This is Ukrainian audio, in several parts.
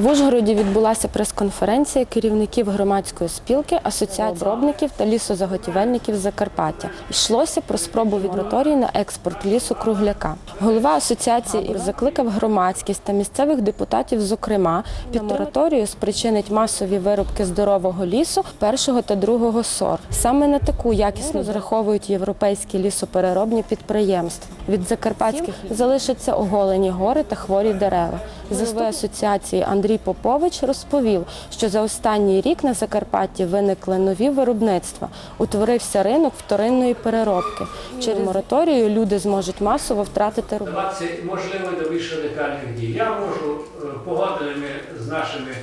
В Ужгороді відбулася прес-конференція керівників громадської спілки, асоціації обробників та лісозаготівельників Закарпаття. Йшлося про спробу мораторії на експорт лісу кругляка. Голова асоціації закликав громадськість та місцевих депутатів, зокрема, під мораторію спричинить масові вирубки здорового лісу першого та другого сор. Саме на таку якісно зраховують європейські лісопереробні підприємства. Від закарпатських залишаться оголені гори та хворі дерева. Заступник асоціації Андрій Попович розповів, що за останній рік на Закарпатті виникли нові виробництва. Утворився ринок вторинної переробки. Через мораторію люди зможуть масово втратити роботу. Вдаватися можливо до більш радикальних дій. Я можу е, погоденими з нашими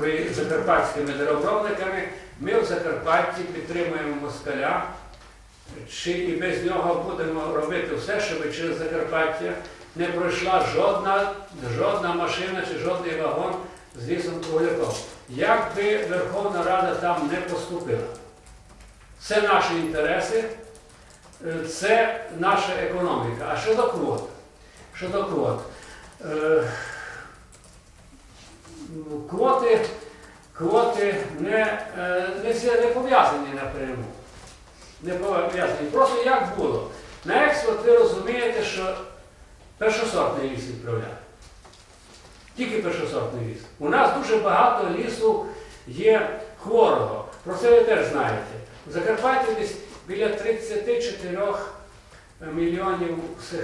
е, закарпатськими деревообробниками. Ми в Закарпатті підтримуємо москаля. Чи і без нього будемо робити все, щоб через Закарпаття не пройшла жодна, жодна машина чи жодний вагон з лісом кругляком. Як би Верховна Рада там не поступила. Це наші інтереси, Е, це наша економіка. А щодо квот? Щодо квот. Е, Квоти, квоти не, е, не, не пов'язані напряму. Не пов'язані. Просто як було. На експорт ви розумієте, що першосортний ліс відправляє. Тільки першосортний ліс. У нас дуже багато лісу є хворого. Про це ви теж знаєте. У Закарпатті десь біля 34 мільйонів,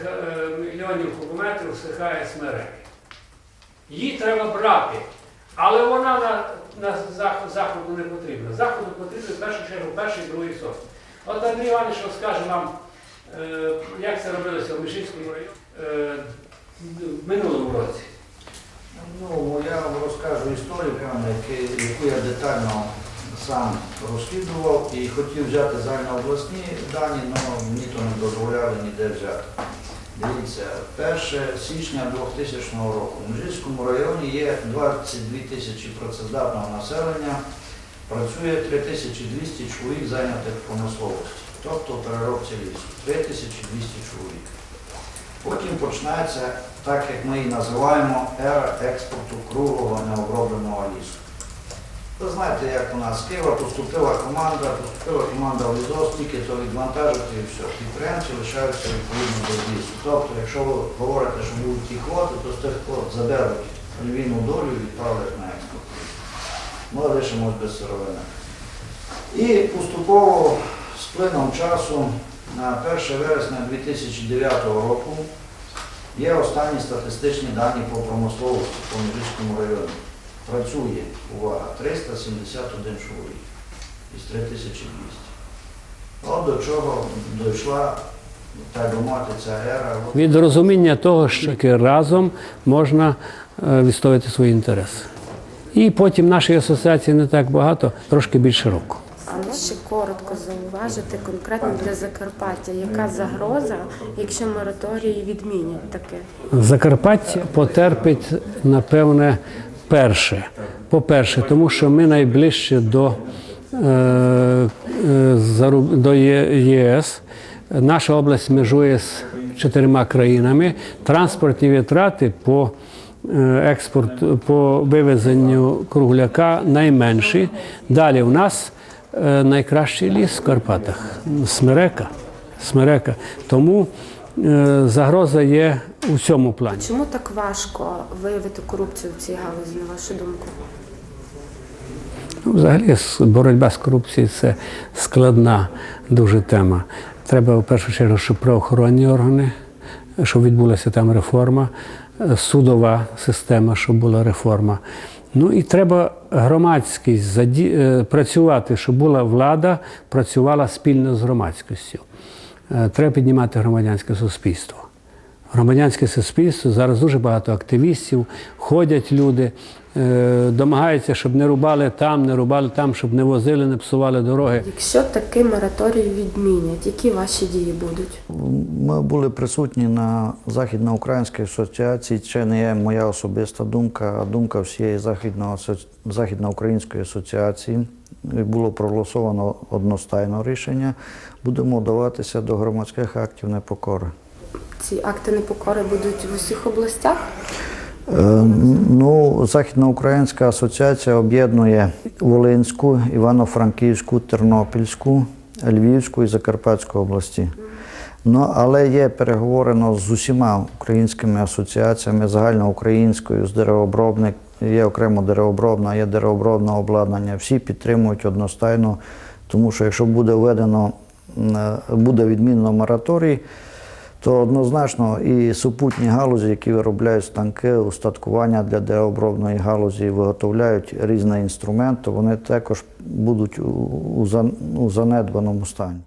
е, мільйонів кубометрів всихає смереки. Її треба брати. Але вона на, на зах- заходу не потрібна. Заходу потрібно в першу чергу перший і другий сорт. От Андрій Іванович розкаже вам, е, як це робилося в Мишівському районі е, в минулому році. Ну, я вам розкажу історію, яку я детально сам розслідував і хотів взяти загальнообласні дані, але мені то не дозволяли ніде взяти. Дивіться, 1 січня 2000 року в Мужицькому районі є 22 тисячі працездатного населення, працює 3200 чоловік зайнятих в промисловості, тобто переробці лісу, 3200 чоловік. Потім почнеться, так як ми її називаємо, ера експорту круглого необробленого лісу. Ви знаєте, як у нас Києва поступила команда, поступила команда в лізос, тільки то відвантажити і все. Підприємці лишаються відповідно до лісу. Тобто, якщо ви говорите, що будуть ті квоти, то з тих квот заберуть львівну долю і відправлять на. Ми лишимось без сировини. І поступово з плином часу на 1 вересня 2009 року є останні статистичні дані по промисловості по Міжицькому районі. Працює, увага, 371 чоловік із 3200. От до чого дійшла, би мовити, ця ера. від розуміння того, що разом можна е, відстояти свої інтереси. І потім нашої асоціації не так багато, трошки більше року. Але ще коротко зауважити конкретно для Закарпаття, яка загроза, якщо мораторії відмінять таке? Закарпаття потерпить, напевне, перше. По-перше, тому що ми найближче до, е, е, до ЄС. Наша область межує з чотирма країнами. Транспортні витрати по експорт, по вивезенню кругляка найменші. Далі у нас е, найкращий ліс в Карпатах Смерека. Смерека. Тому е, загроза є у цьому плані. Чому так важко виявити корупцію в цій галузі, на вашу думку? Ну, Взагалі, боротьба з корупцією це складна дуже тема. Треба в першу чергу, щоб правоохоронні органи, щоб відбулася там реформа, е, судова система, щоб була реформа. Ну і треба громадськість заді... е, працювати, щоб була влада, працювала спільно з громадськістю. Е, Треба піднімати громадянське суспільство. Громадянське суспільство зараз дуже багато активістів, ходять люди, е, домагаються, щоб не рубали там, не рубали там, щоб не возили, не псували дороги. Якщо такий мораторій відмінять, які ваші дії будуть? Ми були присутні на Західноукраїнській асоціації. Це не моя особиста думка, а думка всієї Західно- Західноукраїнської асоціації. Було проголосовано одностайно рішення. Будемо вдаватися до громадських актів непокори. Ці акти непокори будуть в усіх областях? Е, Ну, Західноукраїнська асоціація об'єднує Волинську, Івано-Франківську, Тернопільську, Львівську і Закарпатську області. Ну, але є переговорено з усіма українськими асоціаціями, загальноукраїнською, з деревообробник, є окремо деревообробна, є деревообробне обладнання. Всі підтримують одностайно, тому що якщо буде введено, е, буде відмінено мораторій, то однозначно і супутні галузі, які виробляють станки, устаткування для деобробної галузі, виготовляють різний інструмент, то вони також будуть у занедбаному стані.